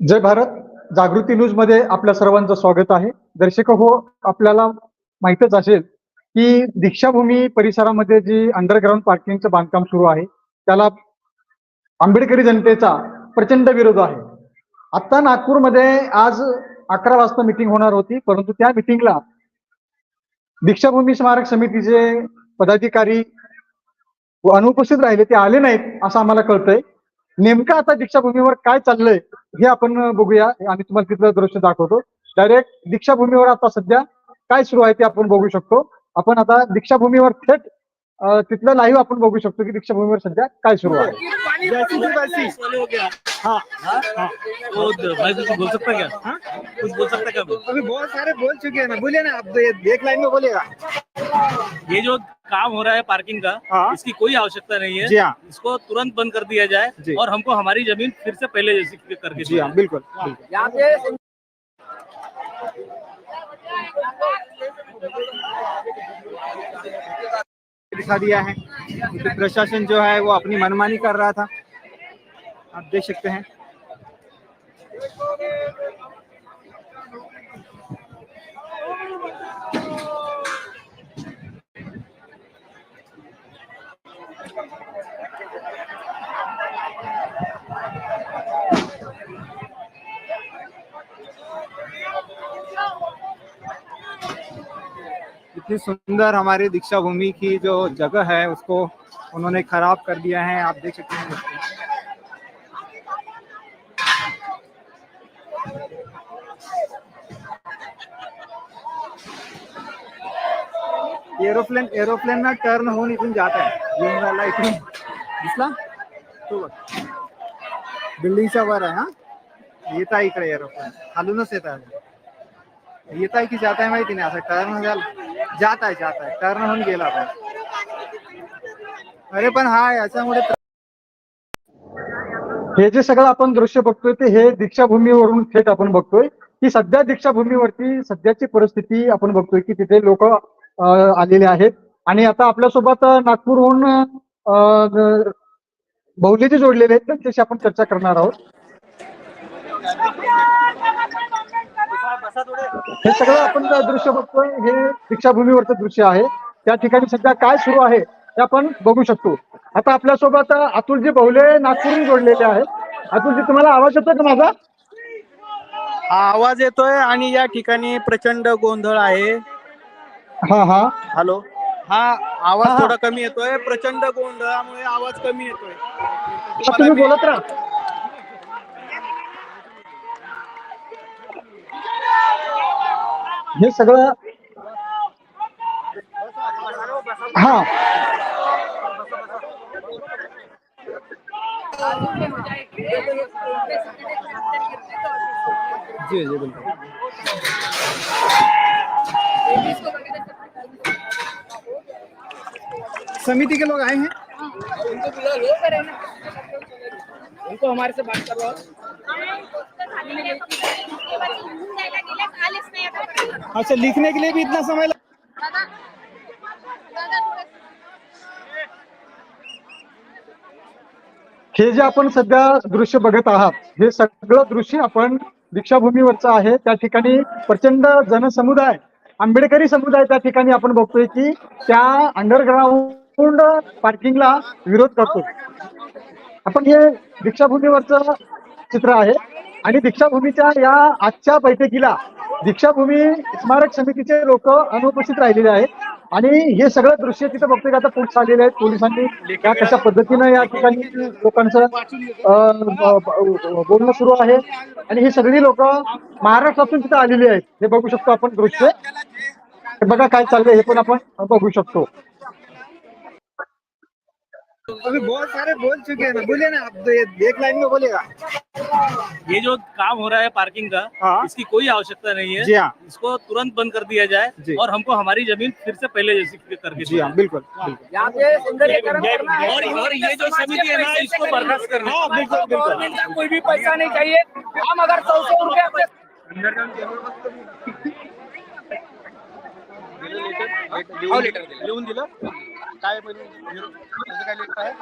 जय भारत. जागृती न्यूजमध्ये आपल्या सर्वांचं स्वागत आहे. दर्शक हो आपल्याला माहितच असेल की दीक्षाभूमी परिसरामध्ये जी अंडरग्राऊंड पार्किंगचं बांधकाम सुरू आहे त्याला आंबेडकरी जनतेचा प्रचंड विरोध आहे. आता नागपूरमध्ये आज अकरा वाजता मिटिंग होणार होती परंतु त्या मिटिंगला दीक्षाभूमी स्मारक समितीचे पदाधिकारी व अनुपस्थित राहिले ते आले नाहीत असं आम्हाला कळतंय. नेमकं आता दीक्षाभूमीवर काय चाललंय हे आपण बघूया. आम्ही तुम्हाला तिथलं दृश्य दाखवतो. डायरेक्ट दीक्षाभूमीवर आता सध्या काय सुरू आहे ते आपण बघू शकतो. आपण आता दीक्षाभूमीवर थेट तिथलं लाईव्ह आपण बघू शकतो की दीक्षाभूमीवर सध्या काय सुरू आहे. हो हाँ. हाँ भाई कुछ बोल सकता क्या हाँ? कुछ बोल सकता क्या मैं? अभी बहुत सारे बोल चुके हैं ना. बोलिए ना आप एक लाइन में बोलिएगा ये जो काम हो रहा है पार्किंग का हाँ। इसकी कोई आवश्यकता नहीं है। जी हाँ। इसको तुरंत बंद कर दिया जाए और हमको हमारी ज़मीन फिर से पहले जैसी करके जी हाँ जाए। बिल्कुल बिल्कुल। दिखा दिया है क्योंकि प्रशासन जो है वो अपनी मनमानी कर रहा था। आप देख सकते हैं। इतनी सुंदर हमारी दीक्षा भूमि की जो जगह है उसको उन्होंने खराब कर दिया है आप देख सकते हैं। एरोप्लेन एरोप्लेन ना टर्न होऊन इथून जात आहे येऊन राहिला इथून दिसला तो बघ बिल्डिंगच्या वर आहे हा? येत आहे इकडे एरोप्लेन। खालूनच येत आहे येत आहे की जात आहे माहिती नाही असं टर्न झालं जात आहे जात आहे. टर्न होऊन गेला पण अरे पण हा याच्यामुळे हे जे सगळं आपण दृश्य बघतोय ते हे दीक्षाभूमीवरून थेट आपण बघतोय. की सध्या दीक्षाभूमीवरती सध्याची परिस्थिती आपण बघतोय की तिथे लोक आलेले आहेत. आणि आता आपल्यासोबत नागपूरहून बहुलेचे जोडलेले आहेत. त्यांच्याशी आपण चर्चा करणार आहोत. हे सगळं आपण जे दृश्य बघतोय हे दीक्षाभूमीवरचं दृश्य आहे. त्या ठिकाणी सध्या काय सुरू आहे ते आपण बघू शकतो. आता आपल्यासोबत अतुलजी बहुले नागपूरहून जोडलेले आहेत. अतुलजी तुम्हाला आवाज येतोय का माझा? हा आवाज येतोय आणि या ठिकाणी प्रचंड गोंधळ आहे. हा हा. हॅलो. हा आवाज हा. थोडा कमी येतोय. प्रचंड गोंधळामुळे आवाज कमी येतोय. तुम्ही बोलत राहा. हे सगळं हा. जी जी बिल्कुल. समिति के लोग आए हैं? उनको हमारे से बात करवाओ। अच्छा लिखने के लिए भी इतना समय लग... हे जे आपण सध्या दृश्य बघत आहात हे सगळं दृश्य आपण दीक्षाभूमीवरचं आहे. त्या ठिकाणी प्रचंड जनसमुदाय आंबेडकरी समुदाय त्या ठिकाणी आपण बघतोय की त्या अंडरग्राऊंड पार्किंगला विरोध करतो आपण हे दीक्षाभूमीवरचं चित्र आहे. आणि दीक्षाभूमीच्या या आजच्या बैठकीला दीक्षाभूमी स्मारक समितीचे लोक अनुपस्थित राहिलेले आहेत. आणि हे सगळं दृश्य तिथं बघतोय की आता पुढे आलेले आहेत पोलिसांनी या कशा पद्धतीनं या ठिकाणी लोकांचं बोलणं सुरू आहे. आणि ही सगळी लोक महाराष्ट्रातून तिथं आलेली आहेत. हे बघू शकतो आपण दृश्य. बघा काय चाललंय हे पण आपण बघू शकतो. अभी बहुत सारे बोल चुके हैं ना बोलिए ना आप ये- एक लाइन में बोलिएगा। ये जो काम हो रहा है पार्किंग का हाँ। इसकी कोई आवश्यकता नहीं जी है। हाँ इसको तुरंत बंद कर दिया जाए और हमको हमारी ज़मीन फिर से पहले जैसी करके दी जी हाँ। बिल्कुल बिल्कुल। और और ये जो समिति है ना इसको बर्खास्त करना हाँ। बिल्कुल बिल्कुल। कोई भी पैसा नहीं चाहिए। हम अगर सौ सौ रुपये अपने लिहून दिलं. काय पहिले त्याचं काय लेटर आहे?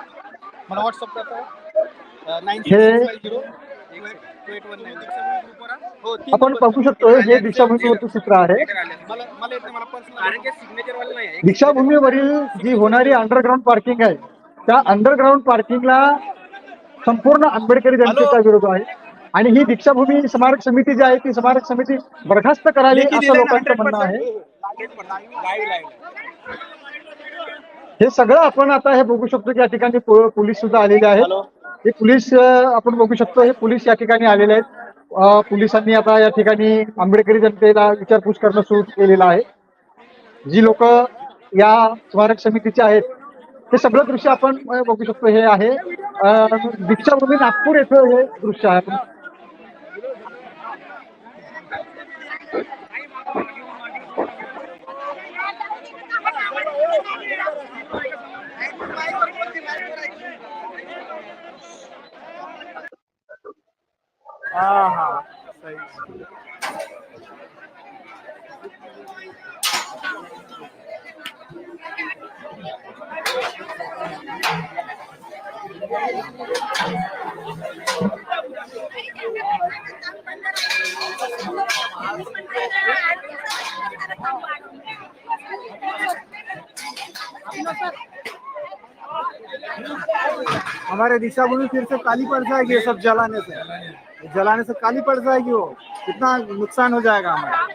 मला व्हॉट्सअप करता नाईन हे- zero eight one nine Dikshabhumi ग्रुपवर हा? हो तीन आपण बघू शकतो हे दीक्षाभूमीवरचं चित्र आहे. मला मला येत नाही, मला पर्सनल कारण की सिग्नेचर वाला नाही. आहे. दीक्षाभूमीवरील जी होणारी अंडरग्राऊंड पार्किंग आहे त्या अंडरग्राऊंड पार्किंगला संपूर्ण आंबेडकरी जनतेचा विरोध आहे. आणि ही दीक्षाभूमी स्मारक समिती जी आहे ती स्मारक समिती बरखास्त करावी असं लोकांचं म्हणणं 100%. आहे. हो, सगळं आपण आता हे बघू शकतो की या ठिकाणी पोलीस सुद्धा आलेले आहेत. हे पोलीस आपण बघू शकतो हे पोलीस या ठिकाणी आलेले आहेत. पोलिसांनी आता या ठिकाणी आंबेडकरी जनतेला विचारपूस करणं सुरू केलेलं आहे. जी लोक या स्मारक समितीचे आहेत हे सगळं दृश्य आपण बघू शकतो हे आहे दीक्षाभूमी नागपूर येथे हे दृश्य आहे. हमारे दिशा भूमि फिर से काली पड़ जाएगी ये सब जलाने से। जलाने से काली पड़ जाएगी वो। कितना नुकसान हो जाएगा हमारा।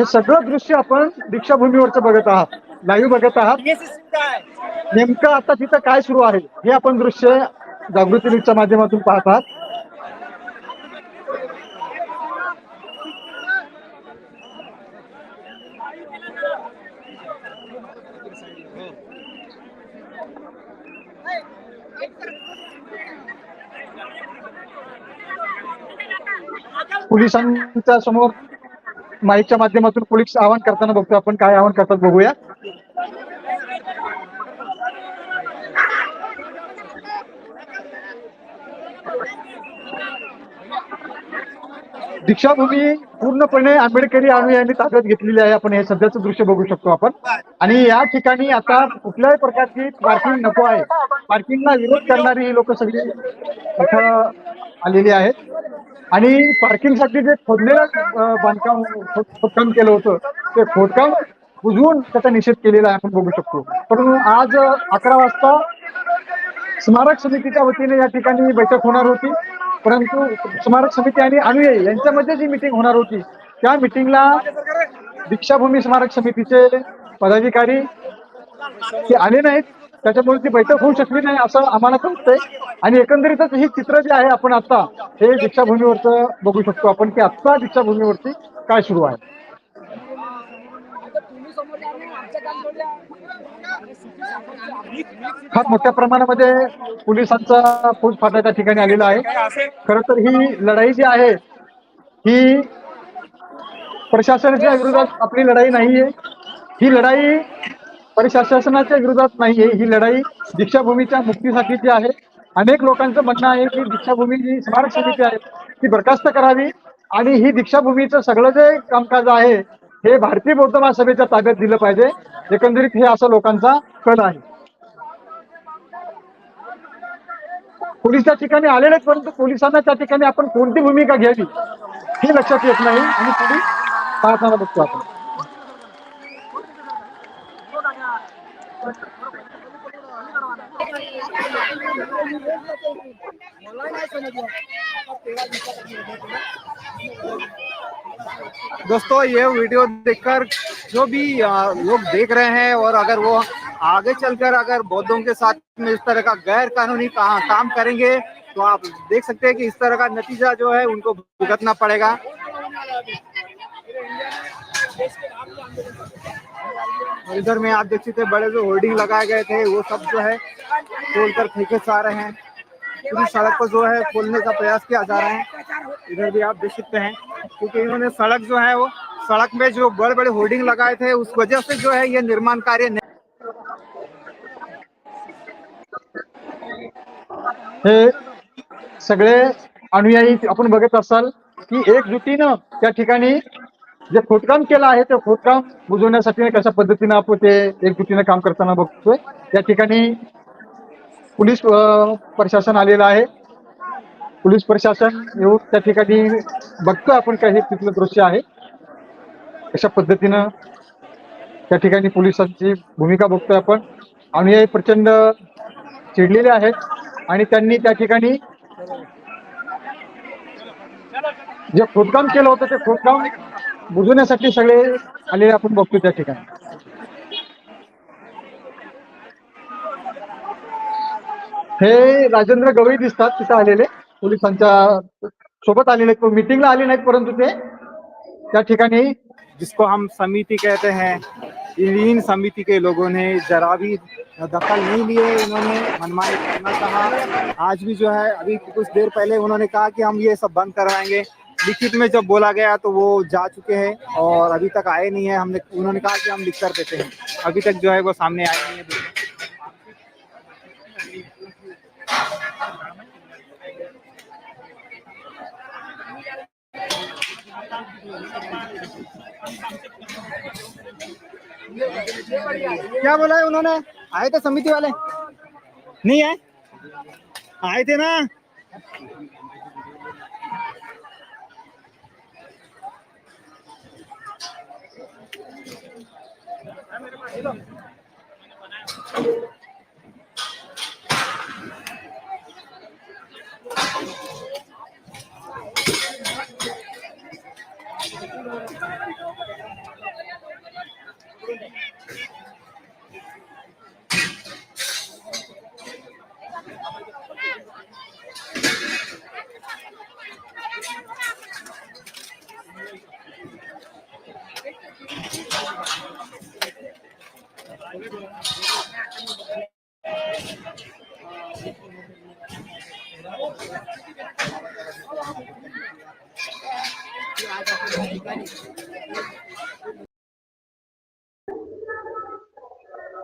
हे सगळं दृश्य आपण दीक्षाभूमीवरचं बघत आहात. लाईव्ह बघत आहात. नेमकं आता तिथं काय सुरू आहे हे आपण दृश्य जागृती न्यूजच्या माध्यमातून पाहत आहात. पोलिसांच्या समोर माईकच्या माध्यमातून पोलीस आवाहन करताना बघतो. आपण काय आवाहन करतात बघूया. दीक्षाभूमी पूर्णपणे आंबेडकरी अनुयायांनी ताब्यात घेतलेली आहे. आपण हे सध्याचं दृश्य बघू शकतो आपण. आणि या ठिकाणी आता कुठल्याही प्रकारची पार्किंग नको आहे. पार्किंगला विरोध करणारी ही लोक सगळी इथं आलेली आहेत. आणि पार्किंगसाठी जे खोदलेलं बांधकाम खोदकाम केलं होतं ते खोदकाम बुजवून त्याचा निषेध केलेला आहे आपण बघू शकतो. परंतु आज अकरा वाजता स्मारक समितीच्या वतीने या ठिकाणी बैठक होणार होती. परंतु स्मारक समिती आणि अनुयायी यांच्यामध्ये जी मिटिंग होणार होती त्या मिटिंगला दीक्षाभूमी स्मारक समितीचे पदाधिकारी ते आले नाहीत. त्याच्यामुळे ती बैठक होऊ शकली नाही असं आम्हाला कळतंय आणि एकंदरीतच हे चित्र जे आहे आपण आता हे दीक्षाभूमीवरचं बघू शकतो आपण की आत्ता दीक्षाभूमीवरती काय सुरू आहे. फार मोठ्या प्रमाणामध्ये पोलिसांचा फौजफाटा त्या ठिकाणी आलेला आहे. खर तर ही लढाई जी आहे ही प्रशासनाच्या विरोधात आपली लढाई नाहीये. ही लढाई प्रशासनाच्या विरोधात नाहीये. ही लढाई दीक्षाभूमीच्या मुक्तीसाठीची आहे. अनेक लोकांचं म्हणणं आहे की दीक्षाभूमी जी स्मारक समिती आहे. ती बरखास्त करावी. आणि ही दीक्षाभूमीचं सगळं जे कामकाज आहे हे भारतीय बौद्ध महासभेच्या ताब्यात दिलं पाहिजे. एकंदरीत हे असं लोकांचा कल आहे. पोलीस त्या ठिकाणी आलेले परंतु पोलिसांना त्या ठिकाणी आपण कोणती भूमिका घ्यावी हे लक्षात येत नाही. आणि पोलीस पाहताना बघतो आपण. ये वीडियो देखकर जो भी लोग देख रहे हैं और अगर वो आगे चलकर अगर बौद्धों के साथ में इस तरह का गैर कानूनी का, काम करेंगे तो आप देख सकते हैं कि इस तरह का नतीजा जो है उनको भुगतना पड़ेगा। इधर में आप देख सकते बड़े जो होर्डिंग लगाए गए थे वो सब जो है तोड़ कर फेंके जा रहे हैं। पूरी सड़क को जो है खोलने का प्रयास किया जा रहा है। इधर भी आप देख सकते हैं क्योंकि इन्होंने सड़क जो है वो सड़क में जो बड़े बड़े होर्डिंग लगाए थे उस वजह से जो है ये निर्माण कार्य हे सगळे अनुयायी आपण बघत असाल की एकजुटीनं त्या ठिकाणी जे खोदकाम केलं आहे ते खोदकाम बुजवण्यासाठी कशा पद्धतीनं आपण ते एकजुटीनं काम करताना बघतोय. त्या ठिकाणी पोलीस प्रशासन आलेलं आहे. पोलीस प्रशासन येऊन त्या ठिकाणी बघतोय आपण काही तिथलं दृश्य आहे. कशा पद्धतीनं त्या ठिकाणी पोलिसांची भूमिका बघतोय आपण. अनुयायी प्रचंड चिडलेले आहेत. आणि त्यांनी त्या ठिकाणी जे खोदकाम केलं होतं ते खोदकाम बुजवण्यासाठी सगळे आलेले आपण बघतो त्या ठिकाणी. हे राजेंद्र गवई दिसतात तिथे आलेले. पोलिसांच्या सोबत आलेले मीटिंगला आले नाहीत परंतु ते त्या ठिकाणी जिसको हम समिति कहते हैं, इन समिति के लोगों ने जरा भी दखल नहीं लिए इन्होंने, मनमानी करना कहा। आज भी जो है, अभी कुछ देर पहले उन्होंने कहा कि हम ये सब बंद करवाएँगे। लिखित में जब बोला गया तो वो जा चुके हैं और अभी तक आए नहीं है। हमने, उन्होंने कहा कि हम लिख कर देते हैं। अभी तक जो है वो सामने आए नहीं है। क्या बोला है उन्होंने? आए थे समिति वाले नहीं है आए थे ना?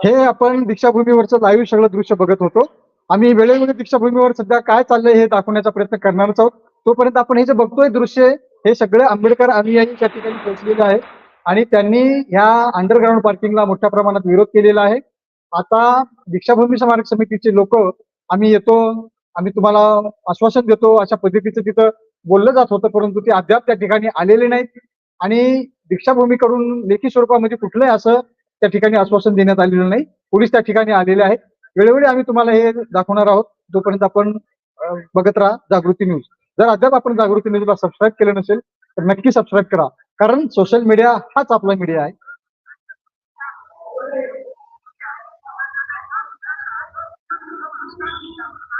हे आपण दीक्षाभूमीवरचं लाईव्ह सगळं दृश्य बघत होतो. आम्ही वेळेमध्ये दीक्षाभूमीवर सध्या काय चाललंय हे दाखवण्याचा प्रयत्न करणारच आहोत. तोपर्यंत आपण हे जे बघतोय दृश्य हे सगळे आंबेडकर अनुयायी त्या ठिकाणी पोहोचलेले आहे. आणि त्यांनी ह्या अंडरग्राऊंड पार्किंगला मोठ्या प्रमाणात विरोध केलेला आहे. आता दीक्षाभूमी स्मारक समितीचे लोक आम्ही येतो आम्ही तुम्हाला आश्वासन देतो अशा पद्धतीचं तिथं बोललं जात होतं परंतु ते अद्याप त्या ठिकाणी आलेले नाहीत. आणि दीक्षाभूमीकडून लेखी स्वरूपामध्ये कुठलंही असं त्या ठिकाणी आश्वासन देण्यात आलेलं नाही. पोलीस त्या ठिकाणी आलेले आहेत. वेळोवेळी आम्ही तुम्हाला हे दाखवणार आहोत. जोपर्यंत आपण बघत राहा जागृती न्यूज. जर अद्याप आपण जागृती न्यूजला सबस्क्राईब केलं नसेल तर नक्की सबस्क्राईब करा. कारण सोशल मीडिया हाच आपला मीडिया आहे.